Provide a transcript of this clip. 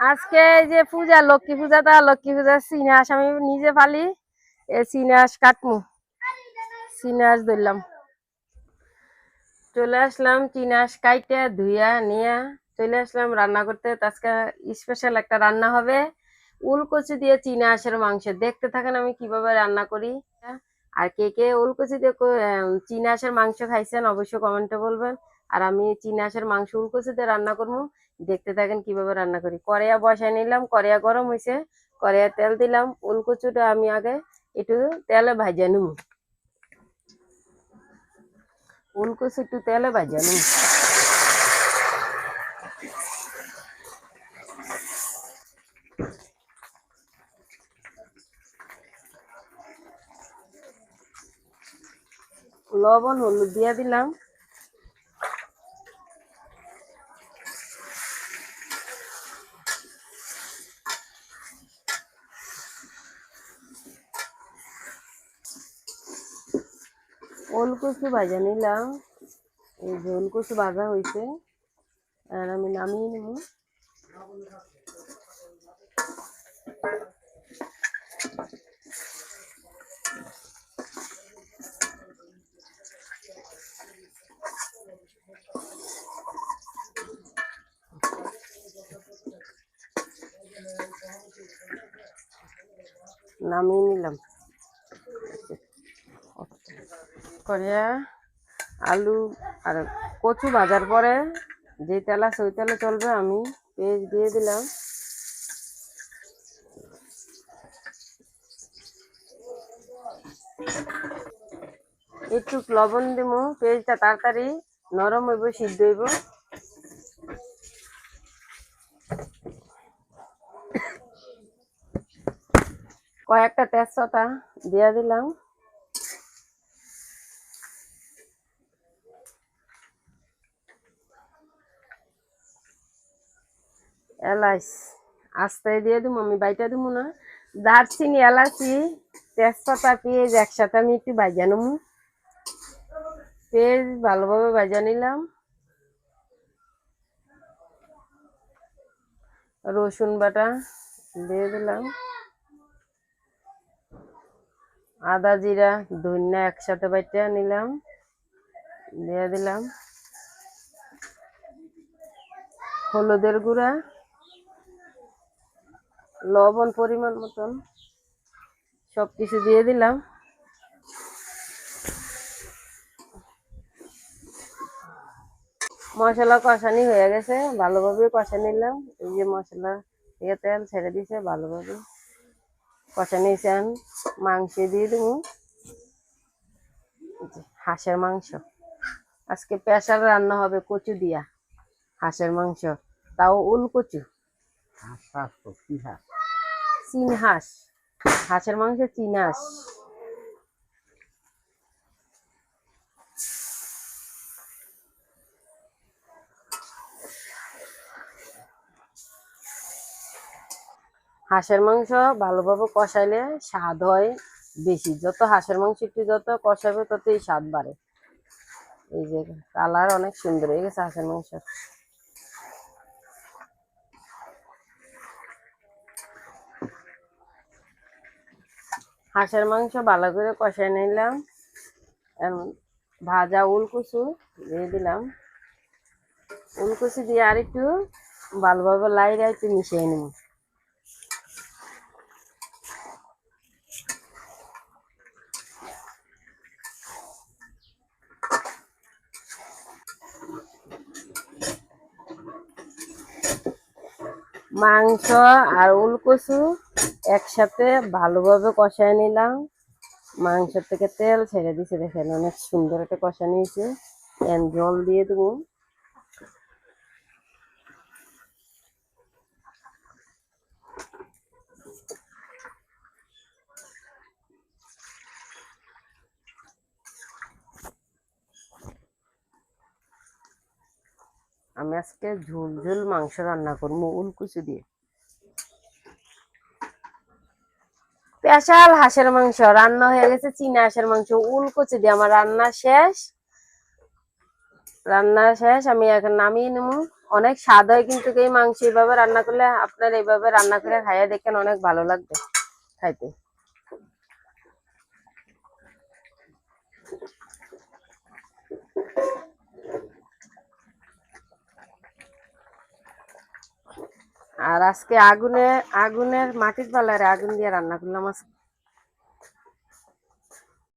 আজকে যে পূজা, লক্ষ্মী পূজাটা লক্ষ্মী পূজা সিনাস, আমি নিজে ফালি সিনাস কাটমু। সিনাস ধরলাম। চলে আসলাম চিনাস কাইটে, ধুইয়া নিয়া। চলে আসলাম রান্না করতে। তো আজকে স্পেশাল একটা রান্না হবে। উলকচি দিয়ে চিনাসের মাংস। দেখতে থাকেন আমি কীভাবে রান্না করি। আর কে কে উলকচি দিয়ে চিনাসের মাংস খাইছেন অবশ্যই কমেন্টে বলবেন। আর আমি চিনাসের মাংস উলকচি দিয়ে রান্না করব দেখতে থাকেন কীভাবে রান্না করি। কড়াইয়া বসায় নিলাম, কড়াইয়া গরম হয়েছে কড়াইয়া তেল দিলাম, উলকচুটা আমি আগে একটু তেলে ভাজা নিব উলকচু একটু তেলে ভাজা নিব লবণ, হলুদ দিয়া দিলাম। ওলকচু ভাজা নিলাম। এই যে ওলকচু ভাজা হয়েছে আর আমি নামিয়ে নেব। নামিয়ে নিলাম। করে আলু আর কচু ভাজার পরে যে তেল আছে ওই তেলে চলবে, আমি পেঁয়াজ দিয়ে দিলাম। একটু লবণ দিব পেঁয়াজটা তাড়াতাড়ি নরম হইব, সিদ্ধ হইব। কয়েকটা তেজপাতা দিয়ে দিলাম। এলাচ আস্তে দিয়ে দিব আমি বাইটা দিব না। দারচিনি, এলাচি, তেজপাতা, পেঁয়াজ একসাথে আমি একটু ভাজা নেব। পেঁয়াজ ভালোভাবে ভাজা নিলাম। রসুন বাটা দিয়ে দিলাম। আদা জিরা, ধনিয়া একসাথে বাইটা নিলাম। দিয়ে দিলাম। হলুদের গুঁড়া। লবণ পরিমাণ মতন সব কিছু দিয়ে দিলাম। মশলা কষানি হয়ে গেছে, ভালোভাবে কষা নিলাম। এই যে মশলা থেকে তেল ছেড়ে দিছে, ভালোভাবে কষা নিয়েছেন মাংস দিয়ে দেব। হাঁসের মাংস। আজকে প্রেশার রান্না হবে কচু দিয়া, হাঁসের মাংস। তাও উল কচু। হাঁস কি হাঁস? হাঁস। হাঁসের মাংস চীন হাঁস। হাঁসের মাংস ভালোভাবে কষাইলে স্বাদ হয় বেশি। যত হাঁসের মাংস একটু যত কষাবে ততই স্বাদ বাড়ে। এই যে কালার অনেক সুন্দর হয়ে গেছে হাঁসের মাংস হাঁসের মাংস ভালো করে কষাই নিলাম। ভাজা উলকুচু দিয়ে দিলাম। উলকুচি দিয়ে আর একটু ভালোভাবে লাইরে একটু মিশিয়ে নিব। মাংস আর উলকচু একসাথে ভালোভাবে কষায় নিলাম। মাংস থেকে তেল ছেড়ে দিছে, দেখেন অনেক সুন্দর একটা কষা নিয়েছে। এন জল দিয়ে দেবো। আমি আজকে ঝোল ঝোল মাংস রান্না করব উলকুচু দিয়ে। স্পেশাল হাঁসের মাংস, রান্না হয়ে গেছে চীনা হাঁসের মাংস। উলকচি দিয়ে আমার রান্না শেষ। রান্না শেষ, আমি এখন নামিয়ে নেব। অনেক স্বাদ হয় কিন্তু এই মাংস এইভাবে রান্না করলে আপনার এইভাবে রান্না করে খাইয়ে দেখেন অনেক ভালো লাগবে খাইতে। আর আজকে আগুনে আগুনের মাটির পালারে আগুন দিয়ে রান্না করলাম আজকে।